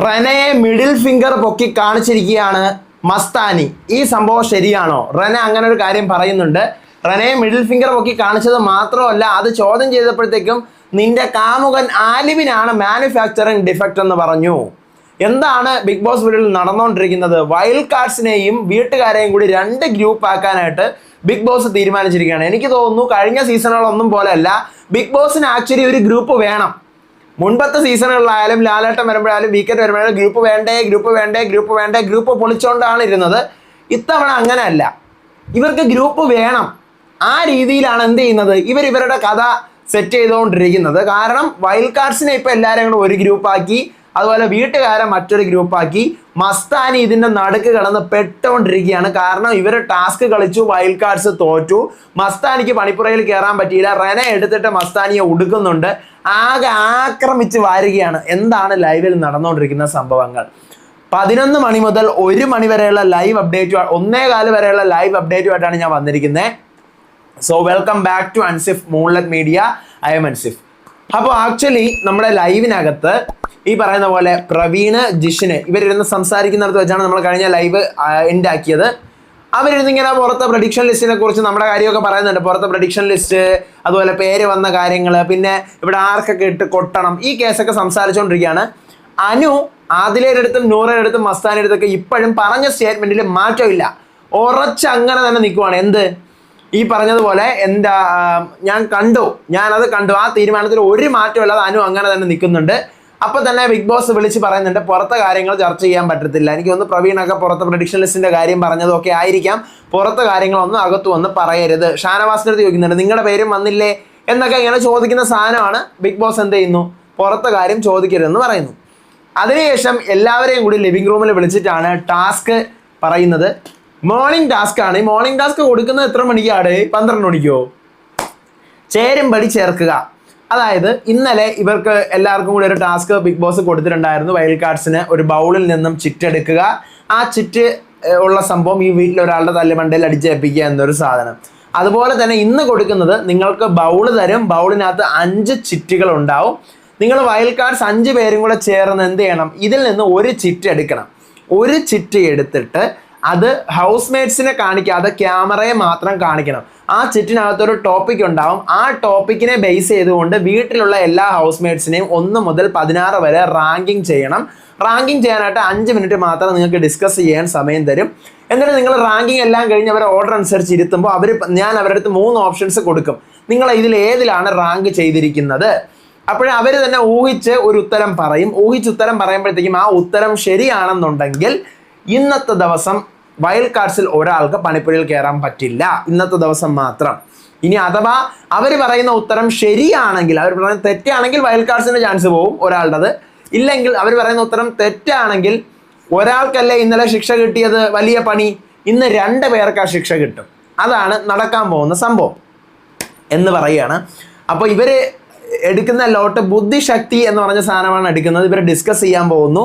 റനയെ middle finger പൊക്കി കാണിച്ചിരിക്കുകയാണ് മസ്താനി. ഈ സംഭവം ശരിയാണോ? റന അങ്ങനെ ഒരു കാര്യം പറയുന്നുണ്ട്. റനയെ മിഡിൽ ഫിംഗർ പൊക്കി കാണിച്ചത് മാത്രമല്ല അത് ചോദ്യം ചെയ്തപ്പോഴത്തേക്കും നിന്റെ കാമുകൻ ആലിവിനാണ് മാനുഫാക്ചറിങ് ഡിഫക്റ്റ് എന്ന് പറഞ്ഞു. എന്താണ് ബിഗ് ബോസ് വീട്ടിൽ നടന്നുകൊണ്ടിരിക്കുന്നത്? വൈൽഡ് കാർഡ്സിനെയും വീട്ടുകാരെയും കൂടി രണ്ട് ഗ്രൂപ്പ് ആക്കാനായിട്ട് ബിഗ് ബോസ് തീരുമാനിച്ചിരിക്കുകയാണ്. എനിക്ക് തോന്നുന്നു കഴിഞ്ഞ സീസണുകളൊന്നും പോലെയല്ല ബിഗ് ബോസിന് ആക്ച്വലി ഒരു ഗ്രൂപ്പ് വേണം. മുൻപത്തെ സീസണുകളിലായാലും ലാലേട്ടം വരുമ്പോഴായാലും വീക്കെൻഡ് വരുമ്പോഴായാലും ഗ്രൂപ്പ് വേണ്ടേ ഗ്രൂപ്പ് വേണ്ടേ ഗ്രൂപ്പ് വേണ്ടേ ഗ്രൂപ്പ് പൊളിച്ചുകൊണ്ടാണ് ഇരുന്നത്. ഇത്തവണ അങ്ങനെയല്ല. ഇവർക്ക് ഗ്രൂപ്പ് വേണം. ആ രീതിയിലാണ് എന്ത് ചെയ്യുന്നത്? ഇവർ ഇവരുടെ കഥ സെറ്റ് ചെയ്തുകൊണ്ടിരിക്കുന്നത്. കാരണം വൈൽഡ് കാർഡ്സിനെ ഇപ്പൊ എല്ലാവരും കൂടെ ഒരു ഗ്രൂപ്പാക്കി അതുപോലെ വീട്ടുകാരെ മറ്റൊരു ഗ്രൂപ്പാക്കി മസ്താനി ഇതിന്റെ നടുക്ക് കിടന്ന് പെട്ടുകൊണ്ടിരിക്കുകയാണ് കാരണം ഇവർ ടാസ്ക് കളിച്ചു വൈൽഡ് കാർഡ്സ് തോറ്റു. മസ്താനിക്ക് പണിപ്പുറയിൽ കയറാൻ പറ്റിയില്ല. റെന എടുത്തിട്ട് മസ്താനിയെ ഉടുക്കുന്നുണ്ട് ആകെ ആക്രമിച്ച് വാരുകയാണ്. എന്താണ് ലൈവിൽ നടന്നുകൊണ്ടിരിക്കുന്ന സംഭവങ്ങൾ? പതിനൊന്ന് മണി മുതൽ ഒരു മണി വരെയുള്ള ലൈവ് അപ്ഡേറ്റ് ഒന്നേ കാൽ വരെയുള്ള ലൈവ് അപ്ഡേറ്റുമായിട്ടാണ് ഞാൻ വന്നിരിക്കുന്നത്. So welcome back to Ansif Moonlet Media I am Ansif അപ്പോൾ ആക്ച്വലി നമ്മുടെ ലൈവിനകത്ത് ഈ പറയുന്ന പോലെ പ്രവീണ് ജിഷിന് ഇവരിരുന്ന് സംസാരിക്കുന്നിടത്ത് വെച്ചാണ് നമ്മൾ കഴിഞ്ഞ ലൈവ് എൻഡ് അവരിരുന്ന് പുറത്തെ പ്രഡിക്ഷൻ ലിസ്റ്റിനെ കുറിച്ച് നമ്മുടെ കാര്യമൊക്കെ പറയുന്നുണ്ട്. പുറത്തെ പ്രഡിക്ഷൻ ലിസ്റ്റ് അതുപോലെ പേര് വന്ന കാര്യങ്ങൾ പിന്നെ ഇവിടെ ആർക്കൊക്കെ ഇട്ട് കൊട്ടണം ഈ കേസൊക്കെ സംസാരിച്ചുകൊണ്ടിരിക്കുകയാണ് അനു ആദിലയുടെ അടുത്തും നൂറയുടെ അടുത്തും മസ്താനിയുടെ അടുത്തൊക്കെ ഇപ്പോഴും പറഞ്ഞ സ്റ്റേറ്റ്മെന്റിൽ മാറ്റമില്ല ഉറച്ച് അങ്ങനെ തന്നെ നിൽക്കുവാണ് എന്ത്? ഈ പറഞ്ഞതുപോലെ എന്താ ഞാൻ കണ്ടു. ഞാനത് കണ്ടു. ആ തീരുമാനത്തിൽ ഒരു മാറ്റമില്ലാതെ അനു അങ്ങനെ തന്നെ നിൽക്കുന്നുണ്ട്. അപ്പൊ തന്നെ ബിഗ് ബോസ് വിളിച്ച് പറയുന്നുണ്ട് പുറത്തെ കാര്യങ്ങൾ ചർച്ച ചെയ്യാൻ പറ്റത്തില്ല. എനിക്ക് ഒന്ന് പ്രവീണൊക്കെ പുറത്തെ പ്രഡിക്ഷൻ ലിസ്റ്റിന്റെ കാര്യം പറഞ്ഞതൊക്കെ ആയിരിക്കാം. പുറത്തെ കാര്യങ്ങളൊന്നും അകത്തു വന്ന് പറയരുത്. ഷാനവാസിന്റെ അടുത്ത് ചോദിക്കുന്നുണ്ട് നിങ്ങളുടെ പേരും വന്നില്ലേ? എന്നൊക്കെ ഇങ്ങനെ ചോദിക്കുന്ന സാധനമാണ് ബിഗ് ബോസ് എന്ത് ചെയ്യുന്നു? പുറത്തെ കാര്യം ചോദിക്കരുതെന്ന് പറയുന്നു. അതിനുശേഷം എല്ലാവരെയും കൂടി ലിവിംഗ് റൂമിൽ വിളിച്ചിട്ടാണ് ടാസ്ക് പറയുന്നത്. മോർണിംഗ് ടാസ്ക് ആണ്. ഈ മോർണിംഗ് ടാസ്ക് കൊടുക്കുന്നത് എത്ര മണിക്കാണ്? പന്ത്രണ്ട് മണിക്കോ? ചേരുംപടി ചേർക്കുക. അതായത് ഇന്നലെ ഇവർക്ക് എല്ലാവർക്കും കൂടി ഒരു ടാസ്ക് ബിഗ് ബോസ് കൊടുത്തിട്ടുണ്ടായിരുന്നു. വൈൽഡ് കാർഡ്സിന് ഒരു ബൗളിൽ നിന്നും ചിറ്റ് എടുക്കുക. ആ ചിറ്റ് ഉള്ള സംഭവം ഈ വീട്ടിൽ ഒരാളുടെ തല്ലുമണ്ടയിൽ അടിച്ചേൽപ്പിക്കുക എന്നൊരു സാധനം. അതുപോലെ തന്നെ ഇന്ന് കൊടുക്കുന്നത് നിങ്ങൾക്ക് ബൗൾ തരും. ബൗളിനകത്ത് അഞ്ച് ചിറ്റുകൾ ഉണ്ടാവും. നിങ്ങൾ വൈൽഡ് കാർഡ്സ് അഞ്ച് പേരും കൂടെ ചേർന്ന് എന്ത് ചെയ്യണം? ഇതിൽ നിന്ന് ഒരു ചിറ്റ് എടുക്കണം. ഒരു ചിറ്റ് എടുത്തിട്ട് അത് ഹൗസ് മേറ്റ്സിനെ കാണിക്കാതെ ക്യാമറയെ മാത്രം കാണിക്കണം. ആ ചിറ്റിനകത്തൊരു ടോപ്പിക് ഉണ്ടാവും. ആ ടോപ്പിക്കിനെ ബേസ് ചെയ്തുകൊണ്ട് വീട്ടിലുള്ള എല്ലാ ഹൗസ് മേറ്റ്സിനെയും ഒന്ന് മുതൽ പതിനാറ് വരെ റാങ്കിങ് ചെയ്യണം. റാങ്കിങ് ചെയ്യാനായിട്ട് അഞ്ച് മിനിറ്റ് മാത്രം നിങ്ങൾക്ക് ഡിസ്കസ് ചെയ്യാൻ സമയം തരും. എന്നിട്ട് നിങ്ങൾ റാങ്കിങ് എല്ലാം കഴിഞ്ഞ് അവരെ ഓർഡർ അനുസരിച്ച് ഇരുത്തുമ്പോൾ അവർ ഞാൻ അവരുടെ അടുത്ത് മൂന്ന് ഓപ്ഷൻസ് കൊടുക്കും. നിങ്ങൾ ഇതിൽ ഏതിലാണ് റാങ്ക് ചെയ്തിരിക്കുന്നത്? അപ്പോഴേ അവർ തന്നെ ഊഹിച്ച് ഒരു ഉത്തരം പറയും. ഊഹിച്ച് ഉത്തരം പറയുമ്പോഴത്തേക്കും ആ ഉത്തരം ശരിയാണെന്നുണ്ടെങ്കിൽ ഇന്നത്തെ ദിവസം വൈൽഡ് കാർഡ്സിൽ ഒരാൾക്ക് പണിപ്പുരയിൽ കയറാൻ പറ്റില്ല. ഇന്നത്തെ ദിവസം മാത്രം. ഇനി അഥവാ അവർ പറയുന്ന ഉത്തരം ശരിയാണെങ്കിൽ അവർ പറയുന്ന തെറ്റാണെങ്കിൽ വൈൽഡ് കാർഡ്സിന്റെ ചാൻസ് പോവും ഒരാളുടേത്. ഇല്ലെങ്കിൽ അവർ പറയുന്ന ഉത്തരം തെറ്റാണെങ്കിൽ ഒരാൾക്കല്ലേ ഇന്നലെ ശിക്ഷ കിട്ടിയത് വലിയ പണി? ഇന്ന് രണ്ട് പേർക്ക് ആ ശിക്ഷ കിട്ടും. അതാണ് നടക്കാൻ പോകുന്ന സംഭവം എന്ന് പറയുകയാണ്. അപ്പോൾ ഇവർ എടുക്കുന്ന ലോട്ട് ബുദ്ധിശക്തി എന്ന് പറഞ്ഞ സാധനമാണ് എടുക്കുന്നത്. ഇവർ ഡിസ്കസ് ചെയ്യാൻ പോകുന്നു.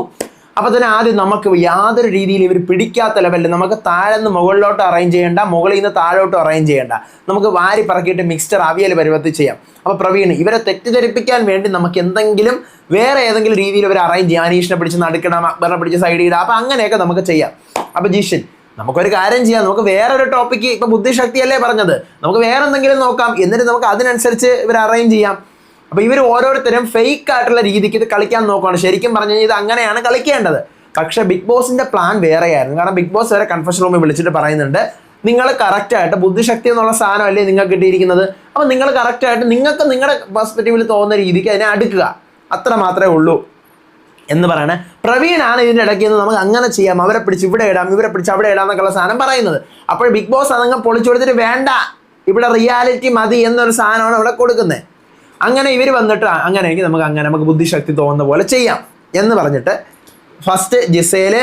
അപ്പോൾ തന്നെ ആദ്യം നമുക്ക് യാതൊരു രീതിയിൽ ഇവർ പിടിക്കാത്ത ലെവലിൽ നമുക്ക് താഴെ നിന്ന് മുകളിലോട്ട് അറേഞ്ച് ചെയ്യേണ്ട മുകളിൽ നിന്ന് താഴോട്ട് അറേഞ്ച് ചെയ്യേണ്ട. നമുക്ക് വാരി പറക്കിയിട്ട് മിക്സ്ചർ അവിയൽ പരുവത്തിൽ ചെയ്യാം. അപ്പോൾ പ്രവീൺ ഇവരെ തെറ്റിദ്ധരിപ്പിക്കാൻ വേണ്ടി നമുക്ക് എന്തെങ്കിലും വേറെ ഏതെങ്കിലും രീതിയിൽ ഇവർ അറേഞ്ച് ചെയ്യാം. അനീഷിനെ പിടിച്ച് നടുക്കണം അക്ബറിനെ പിടിച്ച് സൈഡ് ഇടാം അപ്പോൾ അങ്ങനെയൊക്കെ നമുക്ക് ചെയ്യാം. അപ്പോൾ ജിഷൻ നമുക്കൊരു കാര്യം ചെയ്യാം. നമുക്ക് വേറെ ഒരു ടോപ്പിക്ക് ഇപ്പൊ ബുദ്ധിശക്തിയല്ലേ പറഞ്ഞത്. നമുക്ക് വേറെ എന്തെങ്കിലും നോക്കാം. എന്നിട്ട് നമുക്ക് അതിനനുസരിച്ച് ഇവർ അറേഞ്ച് ചെയ്യാം. അപ്പൊ ഇവർ ഓരോരുത്തരും ഫേക്ക് ആയിട്ടുള്ള രീതിക്ക് ഇത് കളിക്കാൻ നോക്കുകയാണ് ശരിക്കും പറഞ്ഞു കഴിഞ്ഞാൽ ഇത് അങ്ങനെയാണ് കളിക്കേണ്ടത്. പക്ഷെ ബിഗ് ബോസിന്റെ പ്ലാൻ വേറെയായിരുന്നു. കാരണം ബിഗ് ബോസ് വരെ കൺഫഷൻ റൂമിൽ വിളിച്ചിട്ട് പറയുന്നുണ്ട് നിങ്ങൾ കറക്റ്റായിട്ട് ബുദ്ധിശക്തി എന്നുള്ള സാധനമല്ലേ നിങ്ങൾക്ക് കിട്ടിയിരിക്കുന്നത്? അപ്പൊ നിങ്ങൾ കറക്റ്റായിട്ട് നിങ്ങൾക്ക് നിങ്ങളുടെ പെർസ്പെക്റ്റീവിൽ തോന്നുന്ന രീതിക്ക് അതിനെ അടുക്കുക. അത്ര മാത്രമേ ഉള്ളൂ എന്ന് പറയണേ. പ്രവീണാണ് ഇതിന്റെ ഇടയ്ക്ക് നിന്ന് നമുക്ക് അങ്ങനെ ചെയ്യാം. അവരെ പിടിച്ച് ഇവിടെ ഇടാം ഇവരെ പിടിച്ച് അവിടെ ഇടാം എന്നൊക്കെ ഉള്ള സാധനം പറയുന്നത്. അപ്പോൾ ബിഗ് ബോസ് അതങ്ങ് പൊളിച്ചു കൊടുത്തിട്ട് വേണ്ട. ഇവിടെ റിയാലിറ്റി മതി എന്നൊരു സാധനമാണ് ഇവിടെ കൊടുക്കുന്നത്. അങ്ങനെ ഇവർ വന്നിട്ട് അങ്ങനെയെങ്കിൽ നമുക്ക് അങ്ങനെ നമുക്ക് ബുദ്ധിശക്തി തോന്നുന്ന പോലെ ചെയ്യാം എന്ന് പറഞ്ഞിട്ട് first Gizele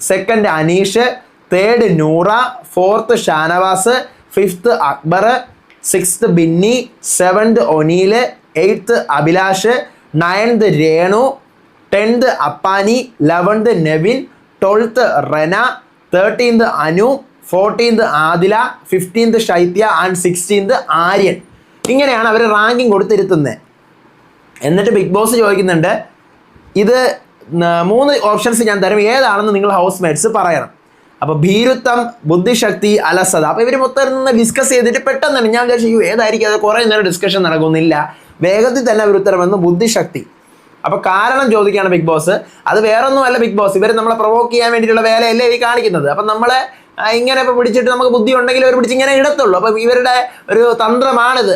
second Aneesh third Noora fourth Shanavas fifth Akbar sixth Binny seventh Oneal eighth Abhilash ninth Renu tenth Appani eleventh Nevin twelfth Rena thirteenth Anu fourteenth Adila fifteenth Shaithya and sixteenth Aryan. ഇങ്ങനെയാണ് അവർ ranking കൊടുത്തിരുത്തുന്നത് എന്നിട്ട് big boss ചോദിക്കുന്നുണ്ട് ഇത് മൂന്ന് options ഞാൻ തരും ഏതാണെന്ന് നിങ്ങൾ ഹൗസ് മേറ്റ്സ് പറയണം. അപ്പോൾ ഭീരുത്വം ബുദ്ധിശക്തി അലസത. അപ്പോൾ ഇവർ മൊത്തം നിന്ന് ഡിസ്കസ് ചെയ്തിട്ട് പെട്ടെന്ന് തന്നെ ഞാൻ വിചാരിച്ചു "അയ്യോ, ഏതായിരിക്കും അത് കുറേ നേരം ഡിസ്കഷൻ നടക്കുന്നില്ല. വേഗത്തിൽ തന്നെ അവർ ഉത്തരം വന്നു ബുദ്ധിശക്തി. അപ്പോൾ കാരണം ചോദിക്കുകയാണ് ബിഗ് ബോസ് അത് വേറൊന്നുമല്ല ബിഗ് ബോസ് ഇവർ നമ്മളെ പ്രൊവോക്ക് ചെയ്യാൻ വേണ്ടിയിട്ടുള്ള വേലയല്ലേ ഈ കാണിക്കുന്നത്. അപ്പൊ നമ്മളെ ഇങ്ങനെ ഇപ്പൊ പിടിച്ചിട്ട് നമുക്ക് ബുദ്ധി ഉണ്ടെങ്കിൽ അവർ പിടിച്ച് ഇങ്ങനെ ഇടത്തുള്ളൂ. അപ്പൊ ഇവരുടെ ഒരു തന്ത്രമാണിത്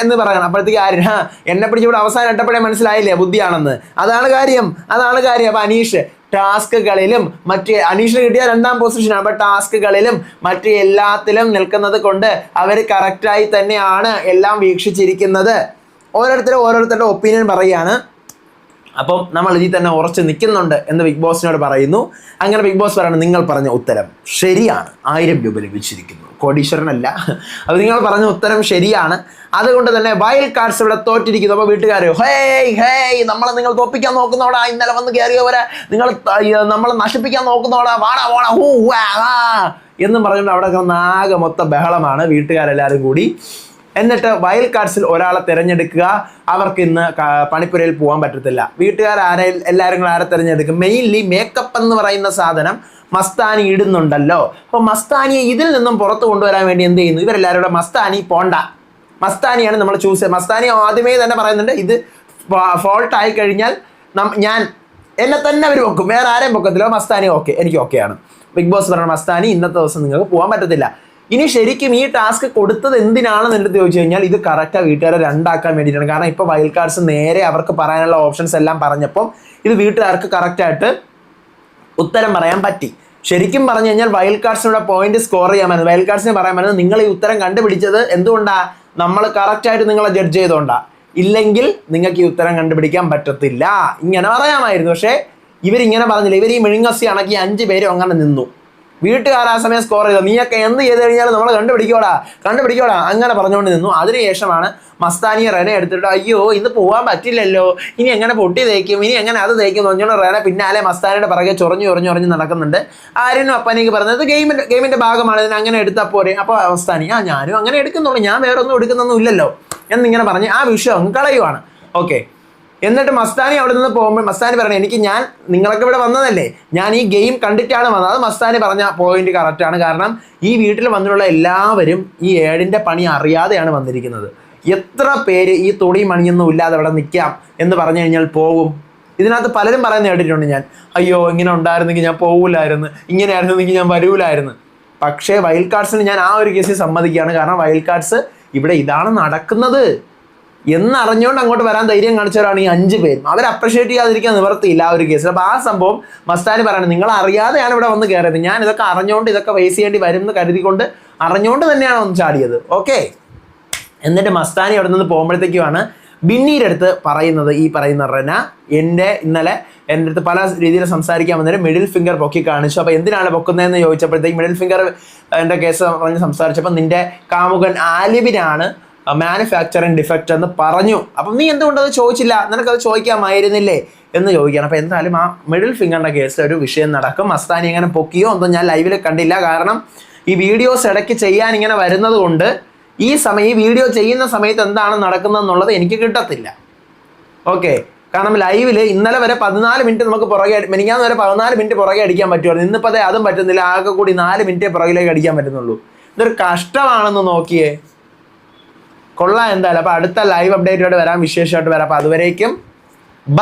എന്ന് പറയണം. അപ്പോഴത്തേക്ക് ആര്യൻ ആ എന്നെ പിടിച്ച് ഇവിടെ അവസാനം ഇട്ടപ്പോഴേ മനസ്സിലായില്ലേ ബുദ്ധിയാണെന്ന്? അതാണ് കാര്യം അതാണ് കാര്യം. അപ്പൊ അനീഷ് ടാസ്കുകളിലും മറ്റ് അനീഷിന് കിട്ടിയ രണ്ടാം പൊസിഷനാണ്. അപ്പൊ ടാസ്കുകളിലും മറ്റ് എല്ലാത്തിലും നിൽക്കുന്നത് കൊണ്ട് അവർ കറക്റ്റായി തന്നെയാണ് എല്ലാം വീക്ഷിച്ചിരിക്കുന്നത്. ഓരോരുത്തരും ഓരോരുത്തരുടെ ഒപ്പീനിയൻ പറയുകയാണ്. അപ്പം നമ്മൾ ഇതിൽ തന്നെ ഉറച്ച് നിൽക്കുന്നുണ്ട് എന്ന് ബിഗ് ബോസിനോട് പറയുന്നു. അങ്ങനെ ബിഗ് ബോസ് പറയുന്നത് നിങ്ങൾ പറഞ്ഞ ഉത്തരം ശരിയാണ്. ആയിരം രൂപ ലഭിച്ചിരിക്കുന്നു. കോടീശ്വരനല്ല. അത് നിങ്ങൾ പറഞ്ഞ ഉത്തരം ശരിയാണ്. അതുകൊണ്ട് തന്നെ വൈൽഡ് കാർഡ്സ് ഇവിടെ തോറ്റിരിക്കുന്നു. അപ്പോൾ വീട്ടുകാർ ഹേയ് ഹേയ് നമ്മളെ നിങ്ങൾ തോപ്പിക്കാൻ നോക്കുന്നോടാ. ഇന്നലെ വന്ന് കയറിയവരെ നിങ്ങൾ നമ്മളെ നശിപ്പിക്കാൻ നോക്കുന്നോടാ. വാടാ വാടാ ഹൂ വാ എന്നും പറഞ്ഞുകൊണ്ട് അവിടെ നാകെ മൊത്തം ബഹളമാണ് വീട്ടുകാരെല്ലാവരും കൂടി. എന്നിട്ട് വയൽ കാർഡ്സിൽ ഒരാളെ തിരഞ്ഞെടുക്കുക. അവർക്ക് ഇന്ന് പണിപ്പുരയിൽ പോകാൻ പറ്റത്തില്ല. വീട്ടുകാർ ആരെ എല്ലാവരും കൂടെ ആരെ തിരഞ്ഞെടുക്കും? മെയിൻലി മേക്കപ്പ് എന്ന് പറയുന്ന സാധനം മസ്താനി ഇടുന്നുണ്ടല്ലോ. അപ്പോൾ മസ്താനിയെ ഇതിൽ നിന്നും പുറത്തു കൊണ്ടുവരാൻ വേണ്ടി എന്ത് ചെയ്യുന്നു? ഇവരെല്ലാവരും കൂടെ മസ്താനി പോണ്ട. മസ്താനിയാണ് നമ്മൾ ചൂസ് ചെയ്യുക. മസ്താനി ആദ്യമേ തന്നെ പറയുന്നുണ്ട് ഇത് ഫോൾട്ട് ആയി കഴിഞ്ഞാൽ ഞാൻ എന്നെ തന്നെ അവർ വെക്കും. വേറെ ആരെയും പൊക്കത്തില്ല മസ്താനി ഓക്കെ എനിക്ക് ഓക്കെയാണ് ബിഗ് ബോസ് പറഞ്ഞ മസ്താനി ഇന്നത്തെ ദിവസം നിങ്ങൾക്ക് പോകാൻ പറ്റത്തില്ല. ഇനി ശരിക്കും ഈ ടാസ്ക് കൊടുത്തത് എന്തിനാണെന്ന് എന്റെ ചോദിച്ചു കഴിഞ്ഞാൽ ഇത് കറക്റ്റാ വീട്ടുകാരെ രണ്ടാക്കാൻ വേണ്ടിയിട്ടാണ്. കാരണം ഇപ്പോൾ വൈൽഡ് കാർഡ്സ് നേരെ അവർക്ക് പറയാനുള്ള ഓപ്ഷൻസ് എല്ലാം പറഞ്ഞപ്പം ഇത് വീട്ടുകാർക്ക് കറക്റ്റായിട്ട് ഉത്തരം പറയാൻ പറ്റി. ശരിക്കും പറഞ്ഞു കഴിഞ്ഞാൽ വൈൽഡ് കാർഡ്സിനുള്ള പോയിന്റ് സ്കോർ ചെയ്യാൻ പറ്റുന്നത്. വൈൽഡ് കാർഡ്സിന് പറയാൻ പറ്റുന്നത് നിങ്ങൾ ഈ ഉത്തരം കണ്ടുപിടിച്ചത് എന്തുകൊണ്ടാ? നമ്മൾ കറക്റ്റായിട്ട് നിങ്ങളെ ജഡ്ജ് ചെയ്തോണ്ടാ. ഇല്ലെങ്കിൽ നിങ്ങൾക്ക് ഈ ഉത്തരം കണ്ടുപിടിക്കാൻ പറ്റത്തില്ല. ഇങ്ങനെ പറയാമായിരുന്നു. പക്ഷേ ഇവരിങ്ങനെ പറഞ്ഞില്ല. ഇവർ ഈ മിഴുങ്ങസി അണക്കി അഞ്ച് പേരും അങ്ങനെ നിന്നു. വീട്ടുകാർ ആ സമയം സ്കോർ ചെയ്തു. നീയൊക്കെ എന്ത് ചെയ്ത് കഴിഞ്ഞാലും നമ്മൾ കണ്ടുപിടിക്കോടാ. കണ്ടുപിടിക്കോടാ. അങ്ങനെ പറഞ്ഞുകൊണ്ട് നിന്നു. അതിനുശേഷമാണ് മസ്താനിയെ റെന എടുത്തിട്ട് അയ്യോ ഇന്ന് പോകാൻ പറ്റില്ലല്ലോ. ഇനി എങ്ങനെ പൊട്ടി തേക്കും? ഇനി എങ്ങനെ അത് തേക്കും? തോന്നിയോ റെന പിന്നാലെ മസ്താനിയുടെ പിറകെ ചൊറഞ്ഞു ചൊറഞ്ഞു ചൊറഞ്ഞു നടക്കുന്നുണ്ട്. ആര്യനും അപ്പനേക്ക് പറഞ്ഞത് ഗെയിമിന്റെ ഗെയിമിന്റെ ഭാഗമാണ്. ഇതിന് അങ്ങനെ എടുത്താൽ പോരെ. അപ്പോൾ മസ്താനി ആ ഞാനും അങ്ങനെ എടുക്കുന്നുള്ളൂ. ഞാൻ വേറെ ഒന്നും എടുക്കുന്നൊന്നും ഇല്ലല്ലോ എന്നിങ്ങനെ പറഞ്ഞ് ആ വിഷയം കളയുവാണ്. ഓക്കെ എന്നിട്ട് മസ്താനി അവിടെ നിന്ന് പോകുമ്പോൾ മസ്താനി പറഞ്ഞു എനിക്ക് ഞാൻ നിങ്ങളൊക്കെ ഇവിടെ വന്നതല്ലേ? ഞാൻ ഈ ഗെയിം കണ്ടിട്ടാണ് വന്നത്. അത് മസ്താനി പറഞ്ഞ പോയിന്റ് കറക്റ്റാണ് കാരണം ഈ വീട്ടിൽ വന്നിട്ടുള്ള എല്ലാവരും ഈ ഏടിന്റെ പണി അറിയാതെയാണ് വന്നിരിക്കുന്നത്. എത്ര പേര് ഈ തുണി മണിയൊന്നും ഇല്ലാതെ അവിടെ നിൽക്കാം എന്ന് പറഞ്ഞു കഴിഞ്ഞാൽ പോകും. ഇതിനകത്ത് പലരും പറയുന്ന കേട്ടിട്ടുണ്ട് ഞാൻ. അയ്യോ ഇങ്ങനെ ഉണ്ടായിരുന്നെങ്കിൽ ഞാൻ പോകില്ലായിരുന്നു ഇങ്ങനെ ആയിരുന്നെങ്കിൽ ഞാൻ വരൂലായിരുന്നു. പക്ഷേ വൈൽഡ് കാർഡ്സിന് ഞാൻ ആ ഒരു കേസിൽ സമ്മതിക്കുകയാണ്. കാരണം വൈൽഡ് കാർഡ്സ് ഇവിടെ ഇതാണ് നടക്കുന്നത്. എന്നറിഞ്ഞുകൊണ്ട് അങ്ങോട്ട് വരാൻ ധൈര്യം കാണിച്ചവരാണ് ഈ അഞ്ച് പേരും. അവർ അപ്രിഷിയേറ്റ് ചെയ്യാതിരിക്കാൻ നിവർത്തിയില്ല ആ ഒരു കേസിൽ അപ്പോൾ ആ സംഭവം മസ്താനി പറയുന്നത് നിങ്ങൾ അറിയാതെയാണ് ഇവിടെ വന്ന് കയറിയത് ഞാൻ ഇതൊക്കെ അറിഞ്ഞുകൊണ്ട് ഇതൊക്കെ ഫേസ് ചെയ്യേണ്ടി വരും എന്ന് കരുതിക്കൊണ്ട് അറിഞ്ഞുകൊണ്ട് തന്നെയാണ് ഒന്ന് ചാടിയത്. ഓക്കെ എന്നിട്ട് മസ്താനി അവിടെ നിന്ന് പോകുമ്പോഴത്തേക്കുമാണ് ബിന്നീടെ അടുത്ത് പറയുന്നത് ഈ പറയുന്ന റന. എന്റെ ഇന്നലെ എന്റെ അടുത്ത് പല രീതിയിൽ സംസാരിക്കാൻ വന്നൊരു മിഡിൽ ഫിംഗർ പൊക്കി കാണിച്ചു. അപ്പോൾ എന്തിനാണ് പൊക്കുന്നതെന്ന് ചോദിച്ചപ്പോഴത്തേക്ക് മിഡിൽ ഫിംഗർ എന്റെ കേസ് പറഞ്ഞ് സംസാരിച്ചപ്പോൾ നിന്റെ കാമുകൻ ആലിബിനാണ് മാനുഫാക്ചറിങ് ഡിഫക്റ്റ് എന്ന് പറഞ്ഞു. അപ്പം നീ എന്തുകൊണ്ടത് ചോദിച്ചില്ല? നിനക്കത് ചോദിക്കാമായിരുന്നില്ലേ? എന്ന് ചോദിക്കണം അപ്പോൾ എന്തായാലും ആ മിഡിൽ ഫിംഗറിന്റെ കേസിൽ ഒരു വിഷയം നടക്കും. മസ്താനി ഇങ്ങനെ പൊക്കിയോ ഒന്നും ഞാൻ ലൈവിൽ കണ്ടില്ല. കാരണം ഈ വീഡിയോസ് ഇടയ്ക്ക് ചെയ്യാൻ ഇങ്ങനെ വരുന്നത് കൊണ്ട് ഈ സമയം ഈ വീഡിയോ ചെയ്യുന്ന സമയത്ത് എന്താണ് നടക്കുന്നതെന്നുള്ളത് എനിക്ക് കിട്ടത്തില്ല. ഓക്കെ കാരണം ലൈവിൽ ഇന്നലെ വരെ പതിനാല് മിനിറ്റ് നമുക്ക് പുറകെ മിനിങ്ങാന്ന് വരെ പതിനാല് മിനിറ്റ് പുറകെ അടിക്കാൻ പറ്റുമായിരുന്നു. ഇന്നിപ്പോൾ അതും പറ്റുന്നില്ല. ആകെ കൂടി നാല് മിനിറ്റേ പുറകിലേക്ക് അടിക്കാൻ പറ്റുന്നുള്ളൂ. ഇതൊരു കഷ്ടമാണെന്ന് നോക്കിയേ. കൊള്ളാം എന്തായാലും. അപ്പോൾ അടുത്ത ലൈവ് അപ്ഡേറ്റോട് വരാം. വിശേഷമായിട്ട് വരാം. അപ്പോൾ അതുവരേക്കും. ബ